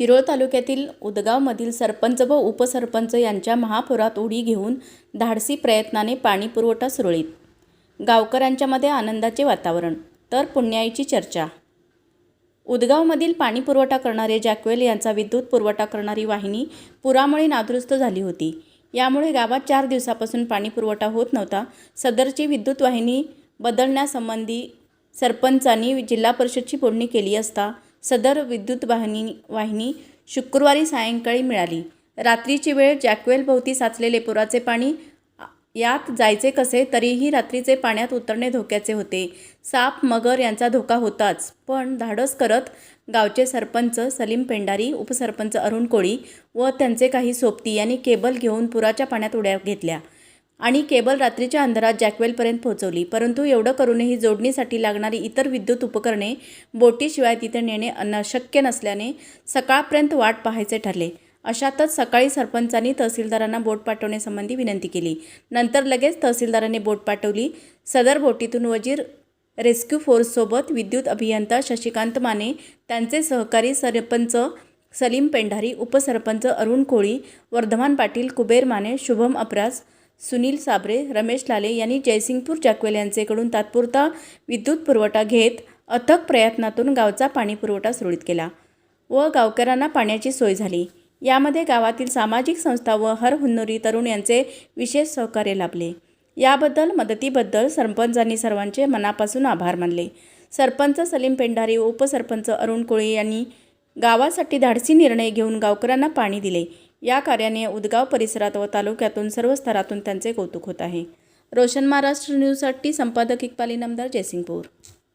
शिरोळ तालुक्यातील उदगावमधील सरपंच व उपसरपंच यांच्या महापुरात उडी घेऊन धाडसी प्रयत्नाने पाणीपुरवठा सुरळीत. गावकऱ्यांच्यामध्ये आनंदाचे वातावरण. तर पुण्याईची चर्चा. उदगावमधील पाणीपुरवठा करणारे जॅक्वेल यांचा विद्युत पुरवठा करणारी वाहिनी पुरामुळे नादुरुस्त झाली होती. यामुळे गावात चार दिवसापासून पाणीपुरवठा होत नव्हता. सदरची विद्युत वाहिनी बदलण्यासंबंधी सरपंचांनी जिल्हा परिषदची बोलणी केली असता सदर विद्युत वाहिनी वाहिनी शुक्रवारी सायंकाळी मिळाली. रात्रीची वेळ जॅकवेलभोवती साचलेले पुराचे पाणी यात जायचे कसे तरीही रात्रीचे पाण्यात उतरणे धोक्याचे होते. साप मगर यांचा धोका होताच. पण धाडस करत गावचे सरपंच सलीम पेंडारी उपसरपंच अरुण कोळी व त्यांचे काही सोबती यांनी केबल घेऊन पुराच्या पाण्यात उड्या घेतल्या. आणि केबल रात्रीच्या अंधारात जॅकवेलपर्यंत पोहोचवली. परंतु एवढं करूनही जोडणीसाठी लागणारी इतर विद्युत उपकरणे बोटीशिवाय तिथे नेणे अशक्य नसल्याने सकाळपर्यंत वाट पाहायचे ठरले. अशातच सकाळी सरपंचांनी तहसीलदारांना बोट पाठवण्यासंबंधी विनंती केली. नंतर लगेच तहसीलदारांनी बोट पाठवली. सदर बोटीतून वजीर रेस्क्यू फोर्ससोबत विद्युत अभियंता शशिकांत माने त्यांचे सहकारी सरपंच सलीम पेंढारी उपसरपंच अरुण कोळी वर्धमान पाटील कुबेर माने शुभम अपरास सुनील साबरे रमेश लाले यांनी जयसिंगपूर जॅक्वेल यांचेकडून तात्पुरता विद्युत पुरवठा घेत अथक प्रयत्नातून गावचा पाणीपुरवठा सुरळीत केला व गावकऱ्यांना पाण्याची सोय झाली. यामध्ये गावातील सामाजिक संस्था व हर हुन्नरी तरुण यांचे विशेष सहकार्य लाभले. याबद्दल मदतीबद्दल सरपंचांनी सर्वांचे मनापासून आभार मानले. सरपंच सलीम पेंढारी उपसरपंच अरुण कोळी यांनी गावासाठी धाडसी निर्णय घेऊन गावकऱ्यांना पाणी दिले. या कार्याने उदगाव परिसरात व तालुक्यातून सर्व स्तरातून त्यांचे कौतुक होत आहे. रोशन महाराष्ट्र न्यूजसाठी संपादक इकबाली नामदार जयसिंगपूर.